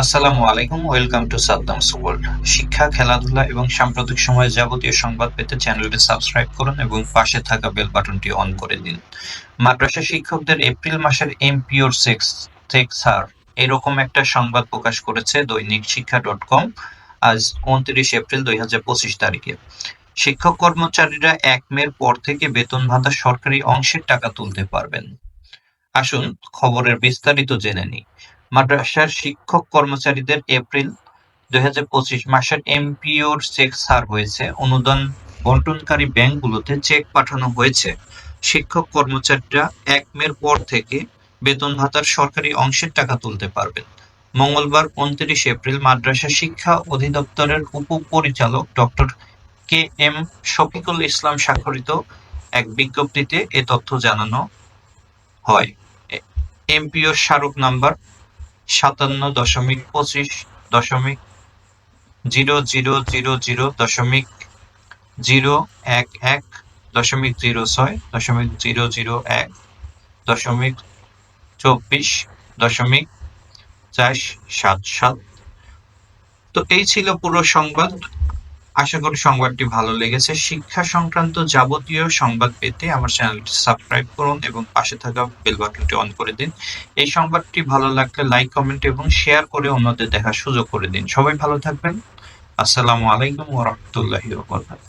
আসসালামু আলাইকুম, welcome to সাদ্দামস world শিক্ষা, খেলাধুলা এবং সাম্প্রতিক সময়ে যাবতীয় সংবাদ পেতে চ্যানেলটি সাবস্ক্রাইব করুন এবং পাশে থাকা বেল বাটনটি অন করে দিন। মাদ্রাসা শিক্ষকদের এপ্রিল মাসের এমপিওর সেক্স সেক্সার এরকম একটা সংবাদ প্রকাশ করেছে দৈনিক শিক্ষা ডট কম, আজ উনত্রিশ এপ্রিল দুই হাজার পঁচিশ তারিখে। শিক্ষক কর্মচারীরা এক মের পর থেকে বেতন ভাতা সরকারি অংশের টাকা তুলতে পারবেন। আসুন খবরের বিস্তারিত জেনে নিই। মাদ্রাসার শিক্ষক কর্মচারীদের এপ্রিল দুই মাসের এমপিওর চেক সার হয়েছে। অনুদান বন্টনকারী ব্যাংকগুলোতে চেক পাঠানো হয়েছে। শিক্ষক কর্মচারীরা এক মের পর থেকে বেতন ভাতার সরকারি অংশের টাকা তুলতে পারবেন। মঙ্গলবার উনত্রিশ এপ্রিল মাদ্রাসা শিক্ষা অধিদপ্তরের উপপরিচালক doctor K M Shafiqul Islam স্বাক্ষরিত এক বিজ্ঞপ্তিতে এ তথ্য জানানো হয়। এমপিও স্মারক নাম্বার সাতান্ন দশমিক পঁচিশ দশমিক জিরো জিরো জিরো জিরো দশমিক জিরো এক এক দশমিক জিরো ছয় দশমিক জিরো জিরো এক দশমিক চব্বিশ দশমিক চার সাত সাত। তো এই ছিল পুরো সংবাদ। আশা করি সংবাদটি ভালো লেগেছে। শিক্ষা সংক্রান্ত যাবতীয় সংবাদ পেতে আমার চ্যানেলটি সাবস্ক্রাইব করুন এবং পাশে থাকা বেল বাটনটি অন করে দিন। এই সংবাদটি ভালো লাগলে লাইক, কমেন্ট এবং শেয়ার করে অন্যদের দেখার সুযোগ করে দিন। সবাই ভালো থাকবেন। আসসালামু আলাইকুম ওয়া রাহমাতুল্লাহি ওয়া বারাকাতুহু।